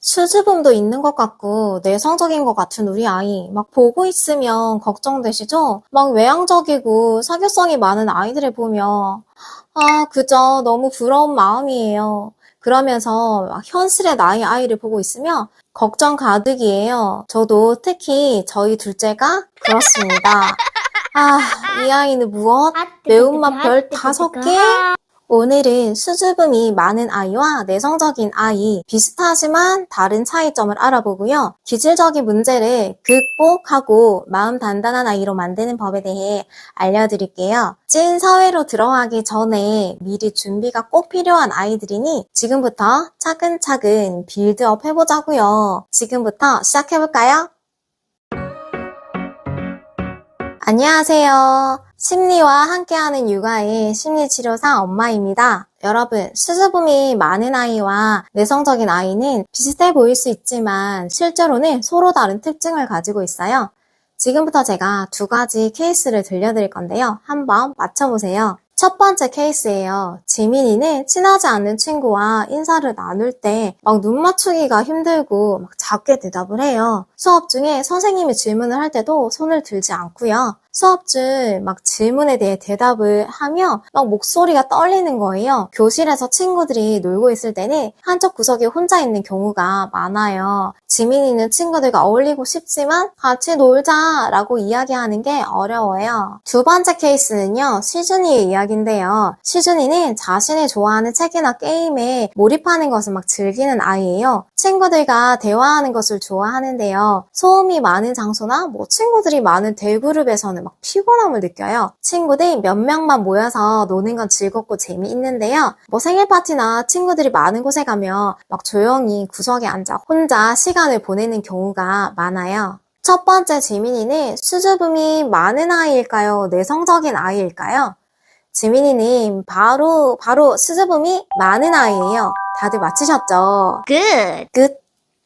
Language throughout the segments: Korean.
수줍음도 있는 것 같고 내성적인 것 같은 우리 아이 막 보고 있으면 걱정되시죠? 막 외향적이고 사교성이 많은 아이들을 보면 아 그저 너무 부러운 마음이에요. 그러면서 막 현실의 나의 아이를 보고 있으면 걱정 가득이에요. 저도 특히 저희 둘째가 그렇습니다. 아, 이 아이는 무엇? 매운맛 별 다섯 개? 오늘은 수줍음이 많은 아이와 내성적인 아이, 비슷하지만 다른 차이점을 알아보고요. 기질적인 문제를 극복하고 마음 단단한 아이로 만드는 법에 대해 알려드릴게요. 찐 사회로 들어가기 전에 미리 준비가 꼭 필요한 아이들이니 지금부터 차근차근 빌드업 해보자고요. 지금부터 시작해볼까요? 안녕하세요. 심리와 함께하는 육아의 심리치료사 엄마입니다. 여러분, 수줍음이 많은 아이와 내성적인 아이는 비슷해 보일 수 있지만 실제로는 서로 다른 특징을 가지고 있어요. 지금부터 제가 두 가지 케이스를 들려드릴 건데요. 한번 맞춰보세요. 첫 번째 케이스예요. 지민이는 친하지 않는 친구와 인사를 나눌 때 막 눈 맞추기가 힘들고 막 작게 대답을 해요. 수업 중에 선생님이 질문을 할 때도 손을 들지 않고요. 수업 중 막 질문에 대해 대답을 하며 막 목소리가 떨리는 거예요. 교실에서 친구들이 놀고 있을 때는 한쪽 구석에 혼자 있는 경우가 많아요. 지민이는 친구들과 어울리고 싶지만 같이 놀자라고 이야기하는 게 어려워요. 두 번째 케이스는요, 시준이의 이야기인데요. 시준이는 자신이 좋아하는 책이나 게임에 몰입하는 것을 막 즐기는 아이예요. 친구들과 대화하는 것을 좋아하는데요. 소음이 많은 장소나 뭐 친구들이 많은 대그룹에서는 막 피곤함을 느껴요. 친구들 몇 명만 모여서 노는 건 즐겁고 재미있는데요. 뭐 생일 파티나 친구들이 많은 곳에 가면 막 조용히 구석에 앉아 혼자 시간을 보내는 경우가 많아요. 첫 번째 지민이는 수줍음이 많은 아이일까요? 내성적인 아이일까요? 지민이는 바로 바로 수줍음이 많은 아이예요. 다들 맞히셨죠? Good. 끝.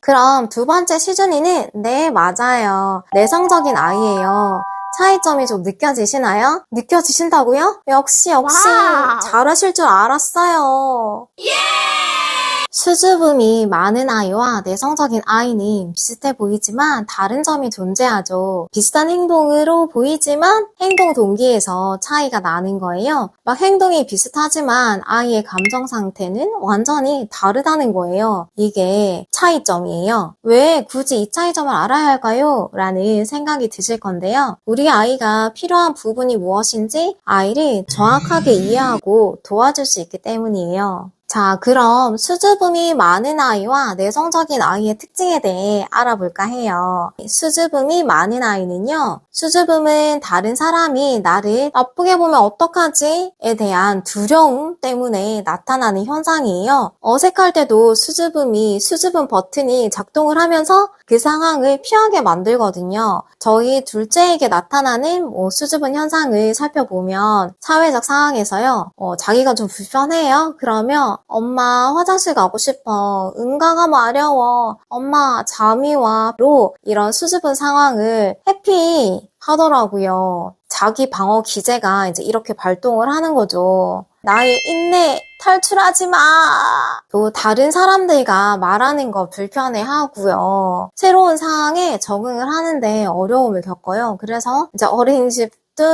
그럼 두 번째 시준이는 네, 맞아요. 내성적인 아이예요. 차이점이 좀 느껴지시나요? 느껴지신다고요? 역시 역시 와우. 잘하실 줄 알았어요. 수줍음이 많은 아이와 내성적인 아이는 비슷해 보이지만 다른 점이 존재하죠. 비슷한 행동으로 보이지만 행동 동기에서 차이가 나는 거예요. 막 행동이 비슷하지만 아이의 감정 상태는 완전히 다르다는 거예요. 이게 차이점이에요. 왜 굳이 이 차이점을 알아야 할까요? 라는 생각이 드실 건데요. 우리 아이가 필요한 부분이 무엇인지 아이를 정확하게 이해하고 도와줄 수 있기 때문이에요. 자, 그럼 수줍음이 많은 아이와 내성적인 아이의 특징에 대해 알아볼까 해요. 수줍음이 많은 아이는요, 수줍음은 다른 사람이 나를 나쁘게 보면 어떡하지?에 대한 두려움 때문에 나타나는 현상이에요. 어색할 때도 수줍음이 수줍음 버튼이 작동을 하면서 그 상황을 피하게 만들거든요. 저희 둘째에게 나타나는 뭐 수줍은 현상을 살펴보면 사회적 상황에서요, 어, 자기가 좀 불편해요. 그러면 엄마 화장실 가고 싶어. 응가가 마려워. 엄마 잠이 와.로 이런 수줍은 상황을 해피 하더라고요. 자기 방어 기제가 이제 이렇게 발동을 하는 거죠. 나의 인내 탈출하지 마. 또 다른 사람들과 말하는 거 불편해 하고요. 새로운 상황에 적응을 하는데 어려움을 겪어요. 그래서 이제 어린이집 도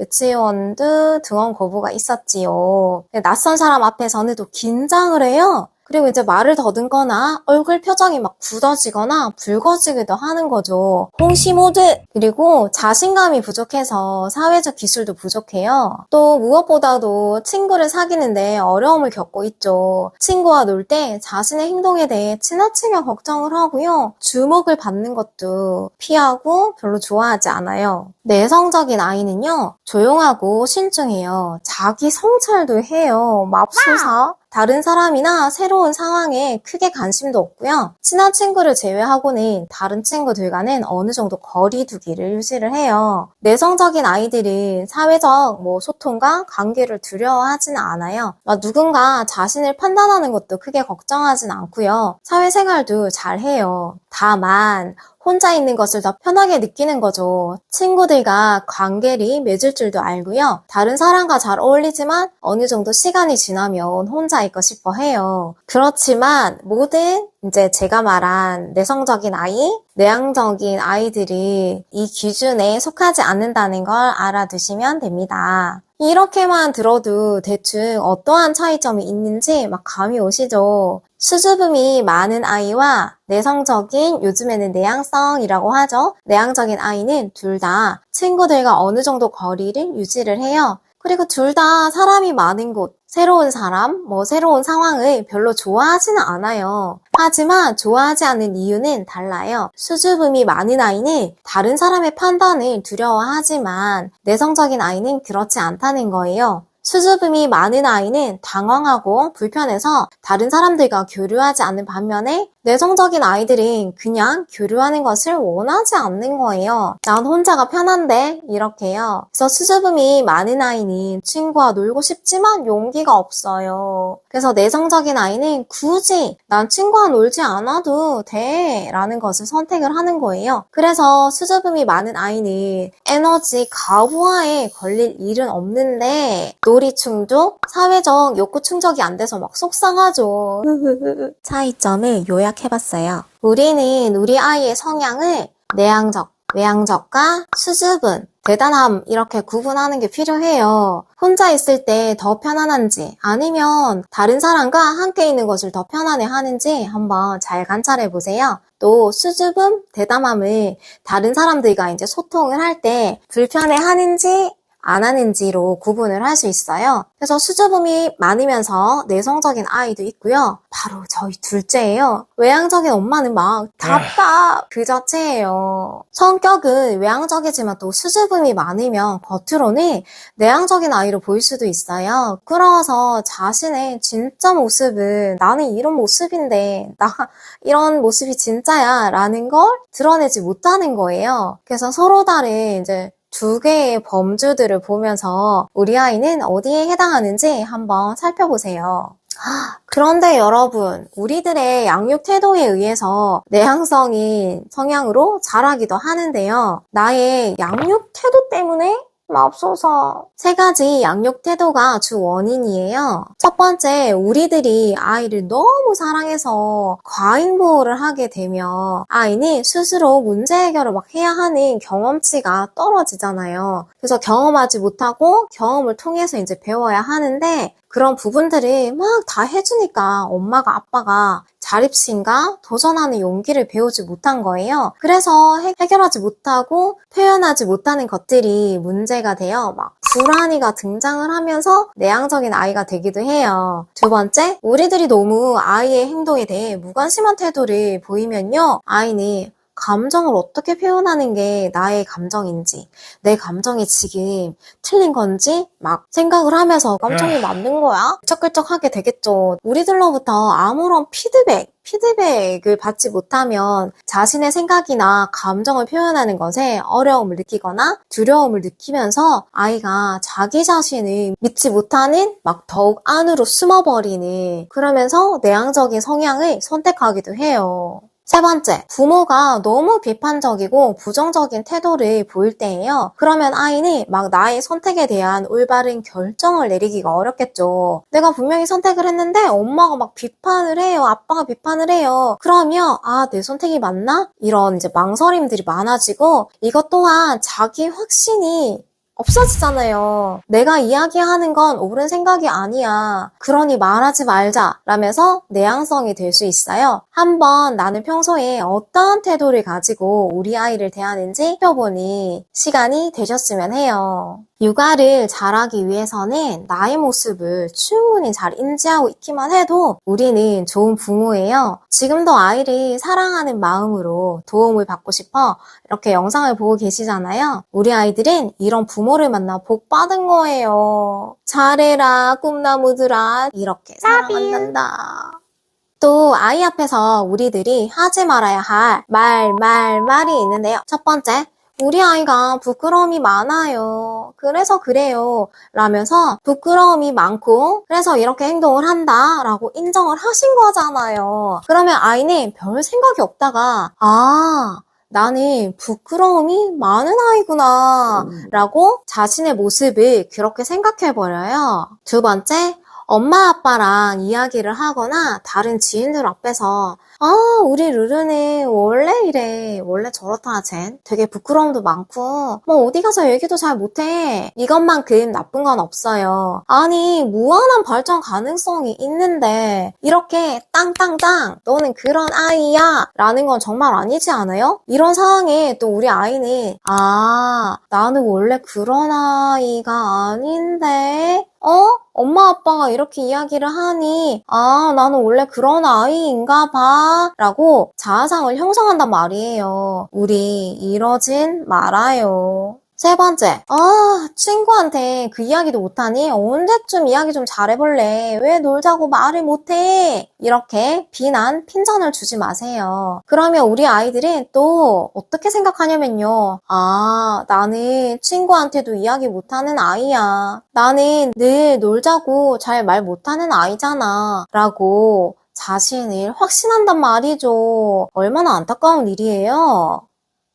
유치원도 등원 거부가 있었지요. 낯선 사람 앞에서는 또 긴장을 해요. 그리고 이제 말을 더듬거나 얼굴 표정이 막 굳어지거나 붉어지기도 하는 거죠. 홍시 모드! 그리고 자신감이 부족해서 사회적 기술도 부족해요. 또 무엇보다도 친구를 사귀는데 어려움을 겪고 있죠. 친구와 놀 때 자신의 행동에 대해 지나치게 걱정을 하고요. 주목을 받는 것도 피하고 별로 좋아하지 않아요. 내성적인 아이는요, 조용하고 신중해요. 자기 성찰도 해요. 맙소사. 다른 사람이나 새로운 상황에 크게 관심도 없고요. 친한 친구를 제외하고는 다른 친구들과는 어느 정도 거리 두기를 유지를 해요. 내성적인 아이들은 사회적 뭐 소통과 관계를 두려워하지는 않아요. 막 누군가 자신을 판단하는 것도 크게 걱정하진 않고요. 사회생활도 잘 해요. 다만 혼자 있는 것을 더 편하게 느끼는 거죠. 친구들과 관계를 맺을 줄도 알고요. 다른 사람과 잘 어울리지만 어느 정도 시간이 지나면 혼자 있고 싶어 해요. 그렇지만 모든 이제 제가 말한 내성적인 아이, 내향적인 아이들이 이 기준에 속하지 않는다는 걸 알아두시면 됩니다. 이렇게만 들어도 대충 어떠한 차이점이 있는지 막 감이 오시죠? 수줍음이 많은 아이와 내성적인 요즘에는 내향성이라고 하죠. 내향적인 아이는 둘 다 친구들과 어느 정도 거리를 유지를 해요. 그리고 둘 다 사람이 많은 곳, 새로운 사람, 뭐 새로운 상황을 별로 좋아하지는 않아요. 하지만 좋아하지 않는 이유는 달라요. 수줍음이 많은 아이는 다른 사람의 판단을 두려워하지만 내성적인 아이는 그렇지 않다는 거예요. 수줍음이 많은 아이는 당황하고 불편해서 다른 사람들과 교류하지 않는 반면에 내성적인 아이들은 그냥 교류하는 것을 원하지 않는 거예요. 난 혼자가 편한데 이렇게요. 그래서 수줍음이 많은 아이는 친구와 놀고 싶지만 용기가 없어요. 그래서 내성적인 아이는 굳이 난 친구와 놀지 않아도 돼 라는 것을 선택을 하는 거예요. 그래서 수줍음이 많은 아이는 에너지 과부하에 걸릴 일은 없는데 놀이 충족, 사회적 욕구 충족이 안 돼서 막 속상하죠. 차이점을 요약 해봤어요. 우리는 우리 아이의 성향을 내향적, 외향적과 수줍은, 대단함 이렇게 구분하는 게 필요해요. 혼자 있을 때 더 편안한지 아니면 다른 사람과 함께 있는 것을 더 편안해 하는지 한번 잘 관찰해 보세요. 또 수줍음, 대담함을 다른 사람들과 이제 소통을 할 때 불편해 하는지 안 하는지로 구분을 할 수 있어요. 그래서 수줍음이 많으면서 내성적인 아이도 있고요. 바로 저희 둘째예요. 외향적인 엄마는 막 답답 그 자체예요. 성격은 외향적이지만 또 수줍음이 많으면 겉으로는 내향적인 아이로 보일 수도 있어요. 그러서 자신의 진짜 모습은 나는 이런 모습인데 나 이런 모습이 진짜야 라는 걸 드러내지 못하는 거예요. 그래서 서로 다른 이제 두 개의 범주들을 보면서 우리 아이는 어디에 해당하는지 한번 살펴보세요. 그런데 여러분, 우리들의 양육 태도에 의해서 내향성인 성향으로 자라기도 하는데요. 나의 양육 태도 때문에 맙소사. 세 가지 양육 태도가 주 원인이에요. 첫 번째, 우리들이 아이를 너무 사랑해서 과잉 보호를 하게 되면 아이는 스스로 문제 해결을 막 해야 하는 경험치가 떨어지잖아요. 그래서 경험하지 못하고 경험을 통해서 이제 배워야 하는데 그런 부분들이 막다 해주니까 엄마가 아빠가 자립심과 도전하는 용기를 배우지 못한 거예요. 그래서 해, 해결하지 못하고 표현하지 못하는 것들이 문제가 되어 막 불안이가 등장을 하면서 내향적인 아이가 되기도 해요. 두 번째, 우리들이 너무 아이의 행동에 대해 무관심한 태도를 보이면요. 아이는 감정을 어떻게 표현하는 게 나의 감정인지, 내 감정이 지금 틀린 건지 막 생각을 하면서 감정이 맞는 거야? 쩍글쩍하게 되겠죠. 우리들로부터 아무런 피드백, 피드백을 받지 못하면 자신의 생각이나 감정을 표현하는 것에 어려움을 느끼거나 두려움을 느끼면서 아이가 자기 자신을 믿지 못하는 막 더욱 안으로 숨어버리는 그러면서 내향적인 성향을 선택하기도 해요. 세 번째, 부모가 너무 비판적이고 부정적인 태도를 보일 때예요. 그러면 아이는 막 나의 선택에 대한 올바른 결정을 내리기가 어렵겠죠. 내가 분명히 선택을 했는데 엄마가 막 비판을 해요. 아빠가 비판을 해요. 그러면 아, 내 선택이 맞나? 이런 이제 망설임들이 많아지고 이것 또한 자기 확신이 없어지잖아요. 내가 이야기하는 건 옳은 생각이 아니야. 그러니 말하지 말자. 라면서 내향성이 될 수 있어요. 한번 나는 평소에 어떠한 태도를 가지고 우리 아이를 대하는지 펴보니 시간이 되셨으면 해요. 육아를 잘하기 위해서는 나의 모습을 충분히 잘 인지하고 있기만 해도 우리는 좋은 부모예요. 지금도 아이를 사랑하는 마음으로 도움을 받고 싶어 이렇게 영상을 보고 계시잖아요. 우리 아이들은 이런 부모를 만나 복 받은 거예요. 잘해라, 꿈나무들아. 이렇게 사랑한단다. 또 아이 앞에서 우리들이 하지 말아야 할 말, 말, 말이 있는데요. 첫 번째, 우리 아이가 부끄러움이 많아요. 그래서 그래요. 라면서 부끄러움이 많고 그래서 이렇게 행동을 한다 라고 인정을 하신 거잖아요. 그러면 아이는 별 생각이 없다가 아 나는 부끄러움이 많은 아이구나. 라고 자신의 모습을 그렇게 생각해버려요. 두 번째, 엄마 아빠랑 이야기를 하거나 다른 지인들 앞에서 아, 우리 루루는 원래 이래. 원래 저렇다, 쟨. 되게 부끄러움도 많고, 뭐 어디 가서 얘기도 잘 못해. 이것만큼 나쁜 건 없어요. 아니, 무한한 발전 가능성이 있는데, 이렇게 땅땅땅, 너는 그런 아이야. 라는 건 정말 아니지 않아요? 이런 상황에 또 우리 아이는, 아, 나는 원래 그런 아이가 아닌데, 어? 엄마 아빠가 이렇게 이야기를 하니, 아, 나는 원래 그런 아이인가 봐. 라고 자아상을 형성한단 말이에요. 우리 이러진 말아요. 세 번째, 아, 친구한테 그 이야기도 못하니 언제쯤 이야기 좀 잘해볼래? 왜 놀자고 말을 못해? 이렇게 비난, 핀잔을 주지 마세요. 그러면 우리 아이들은 또 어떻게 생각하냐면요. 아, 나는 친구한테도 이야기 못하는 아이야. 나는 늘 놀자고 잘 말 못하는 아이잖아. 라고 자신을 확신한단 말이죠. 얼마나 안타까운 일이에요.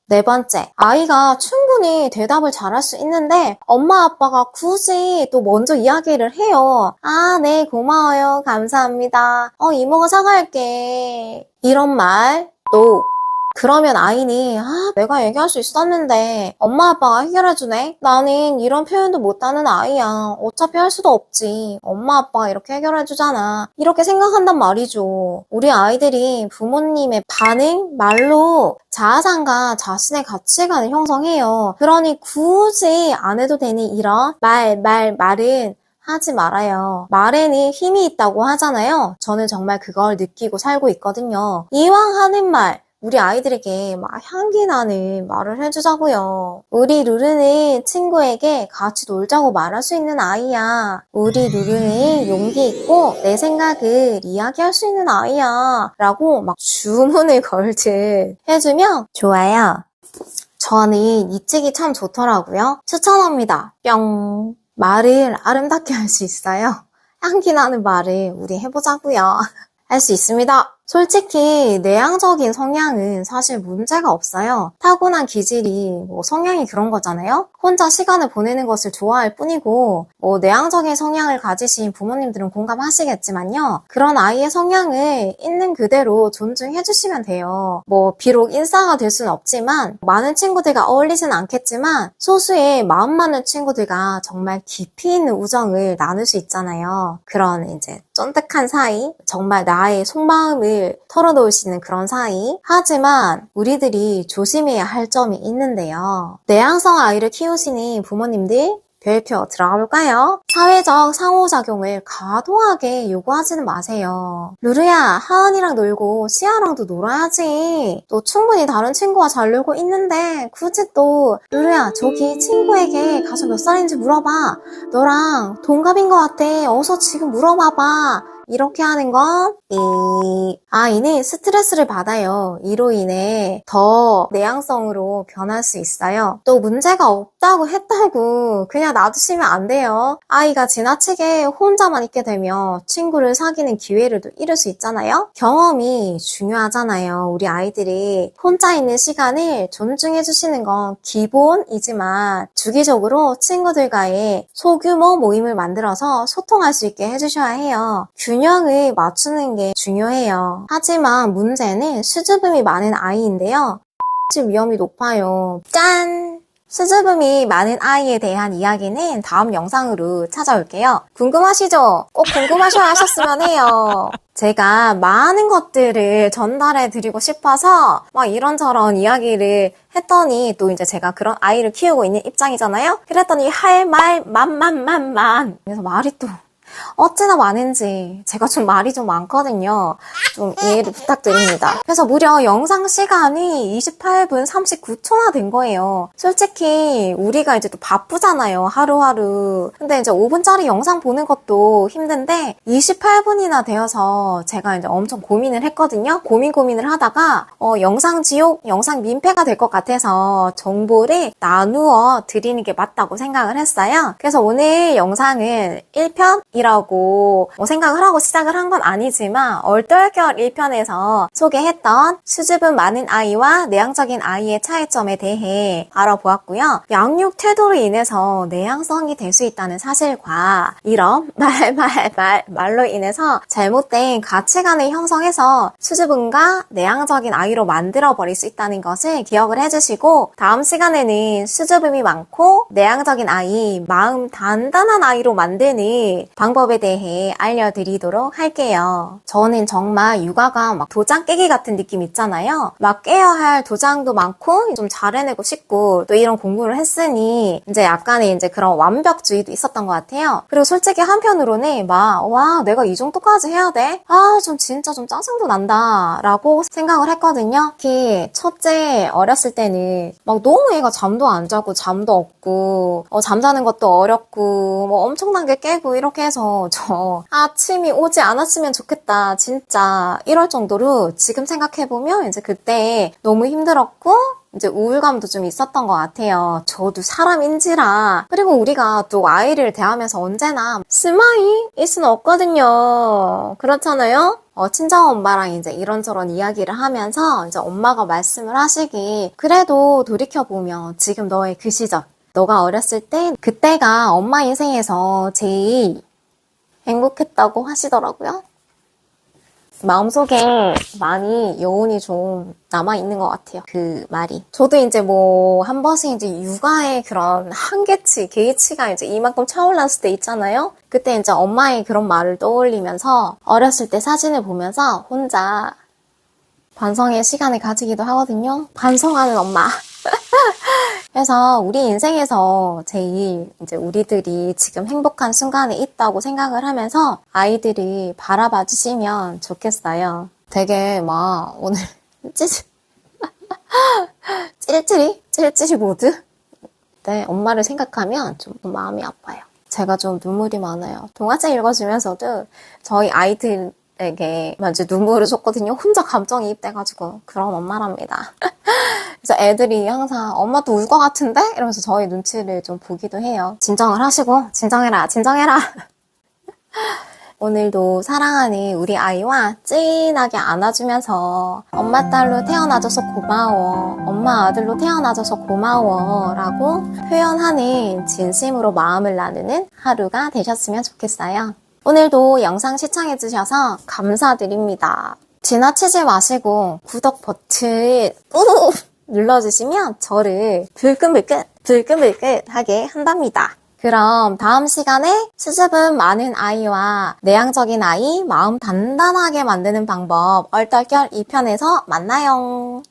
네 번째, 아이가 충분히 대답을 잘할 수 있는데 엄마 아빠가 굳이 또 먼저 이야기를 해요. 아, 네, 고마워요. 감사합니다. 어, 이모가 사과할게. 이런 말, 또 그러면 아이는 아 내가 얘기할 수 있었는데 엄마 아빠가 해결해주네 나는 이런 표현도 못하는 아이야 어차피 할 수도 없지 엄마 아빠가 이렇게 해결해주잖아 이렇게 생각한단 말이죠 우리 아이들이 부모님의 반응 말로 자아상과 자신의 가치관을 형성해요 그러니 굳이 안 해도 되니 이런 말 말 말은 하지 말아요. 말에는 힘이 있다고 하잖아요. 저는 정말 그걸 느끼고 살고 있거든요. 이왕 하는 말, 우리 아이들에게 막 향기 나는 말을 해주자고요. 우리 루루는 친구에게 같이 놀자고 말할 수 있는 아이야. 우리 루루는 용기 있고 내 생각을 이야기할 수 있는 아이야. 라고 막 주문을 걸듯 해주면 좋아요. 저는 이 찍이 참 좋더라고요. 추천합니다. 뿅. 말을 아름답게 할 수 있어요. 향기 나는 말을 우리 해보자고요. 할 수 있습니다. 솔직히 내향적인 성향은 사실 문제가 없어요. 타고난 기질이 뭐 성향이 그런 거잖아요. 혼자 시간을 보내는 것을 좋아할 뿐이고 뭐 내향적인 성향을 가지신 부모님들은 공감하시겠지만요. 그런 아이의 성향을 있는 그대로 존중해 주시면 돼요. 뭐 비록 인싸가 될 수는 없지만 많은 친구들과 어울리진 않겠지만 소수의 마음 많은 친구들과 정말 깊이 있는 우정을 나눌 수 있잖아요. 그런 이제 쫀득한 사이, 정말 나의 속마음을 털어놓을 수 있는 그런 사이. 하지만 우리들이 조심해야 할 점이 있는데요. 내향성 아이를 키우시는 부모님들 별표 들어가 볼까요? 사회적 상호작용을 과도하게 요구하지는 마세요. 루루야, 하은이랑 놀고 시아랑도 놀아야지. 또 충분히 다른 친구와 잘 놀고 있는데 굳이 또 루루야, 저기 친구에게 가서 몇 살인지 물어봐. 너랑 동갑인 것 같아. 어서 지금 물어봐봐. 이렇게 하는 건, 이, 아이는 스트레스를 받아요. 이로 인해 더 내향성으로 변할 수 있어요. 또 문제가 없다고 했다고 그냥 놔두시면 안 돼요. 아이가 지나치게 혼자만 있게 되면 친구를 사귀는 기회를 또 잃을 수 있잖아요. 경험이 중요하잖아요. 우리 아이들이 혼자 있는 시간을 존중해 주시는 건 기본이지만 주기적으로 친구들과의 소규모 모임을 만들어서 소통할 수 있게 해주셔야 해요. 균 형을 맞추는 게 중요해요. 하지만 문제는 수줍음이 많은 아이인데요. 위험이 높아요. 짠! 수줍음이 많은 아이에 대한 이야기는 다음 영상으로 찾아올게요. 궁금하시죠? 꼭 궁금하셔 하셨으면 해요. 제가 많은 것들을 전달해 드리고 싶어서 막 이런저런 이야기를 했더니 또 이제 제가 그런 아이를 키우고 있는 입장이잖아요? 그랬더니 할 말 만만만만 그래서 말이 또 어찌나 많은지 제가 좀 말이 좀 많거든요. 좀 이해를 부탁드립니다. 그래서 무려 영상 시간이 28분 39초나 된 거예요. 솔직히 우리가 이제 또 바쁘잖아요. 하루하루. 근데 이제 5분짜리 영상 보는 것도 힘든데 28분이나 되어서 제가 이제 엄청 고민을 했거든요. 고민 고민을 하다가 어, 영상 지옥, 영상 민폐가 될 것 같아서 정보를 나누어 드리는 게 맞다고 생각을 했어요. 그래서 오늘 영상은 1편 아이라고 뭐 생각을 하고 시작을 한 건 아니지만 얼떨결 1편에서 소개했던 수줍음 많은 아이와 내향적인 아이의 차이점에 대해 알아보았고요. 양육 태도로 인해서 내향성이 될 수 있다는 사실과 이런 말, 말, 말, 말로 인해서 잘못된 가치관을 형성해서 수줍음과 내향적인 아이로 만들어버릴 수 있다는 것을 기억을 해주시고 다음 시간에는 수줍음이 많고 내향적인 아이, 마음 단단한 아이로 만드는 방 법에 대해 알려드리도록 할게요. 저는 정말 육아가 막 도장 깨기 같은 느낌 있잖아요. 막 깨야 할 도장도 많고 좀 잘해내고 싶고 또 이런 공부를 했으니 이제 약간의 이제 그런 완벽주의도 있었던 것 같아요. 그리고 솔직히 한편으로는 막 와 내가 이 정도까지 해야 돼? 아 좀 진짜 좀 짜증도 난다 라고 생각을 했거든요. 특히 첫째 어렸을 때는 막 너무 얘가 잠도 안 자고 잠도 없고 어, 잠자는 것도 어렵고 뭐 엄청나게 깨고 이렇게 해서 저 아침이 오지 않았으면 좋겠다 진짜 이럴 정도로 지금 생각해보면 이제 그때 너무 힘들었고 이제 우울감도 좀 있었던 것 같아요. 저도 사람인지라. 그리고 우리가 또 아이를 대하면서 언제나 스마일 일 수는 없거든요. 그렇잖아요? 어, 친정 엄마랑 이제 이런저런 이야기를 하면서 이제 엄마가 말씀을 하시기 그래도 돌이켜보면 지금 너의 그 시절 너가 어렸을 때 그때가 엄마 인생에서 제일 행복했다고 하시더라고요. 마음속에 많이 여운이 좀 남아있는 것 같아요. 그 말이. 저도 이제 뭐, 한 번씩 이제 육아의 그런 한계치, 게이치가 이제 이만큼 차올랐을 때 있잖아요? 그때 이제 엄마의 그런 말을 떠올리면서 어렸을 때 사진을 보면서 혼자 반성의 시간을 가지기도 하거든요. 반성하는 엄마. 그래서 우리 인생에서 제일 이제 우리들이 지금 행복한 순간에 있다고 생각을 하면서 아이들이 바라봐 주시면 좋겠어요. 되게 막 오늘 찌 찔찔이? 찔찔이 모드? 네, 엄마를 생각하면 좀 마음이 아파요. 제가 좀 눈물이 많아요. 동화책 읽어주면서도 저희 아이들 에게 먼저 눈물을 줬거든요. 혼자 감정이입돼가지고 그런 엄마랍니다. 그래서 애들이 항상 엄마도 울것 같은데? 이러면서 저희 눈치를 좀 보기도 해요. 진정을 하시고 진정해라 진정해라 오늘도 사랑하는 우리 아이와 찐하게 안아주면서 엄마 딸로 태어나줘서 고마워 엄마 아들로 태어나줘서 고마워 라고 표현하는 진심으로 마음을 나누는 하루가 되셨으면 좋겠어요. 오늘도 영상 시청해주셔서 감사드립니다. 지나치지 마시고 구독 버튼 꾹 눌러주시면 저를 불끈불끈 불끈불끈하게 한답니다. 그럼 다음 시간에 수줍음 많은 아이와 내향적인 아이 마음 단단하게 만드는 방법 얼떨결 2편에서 만나요.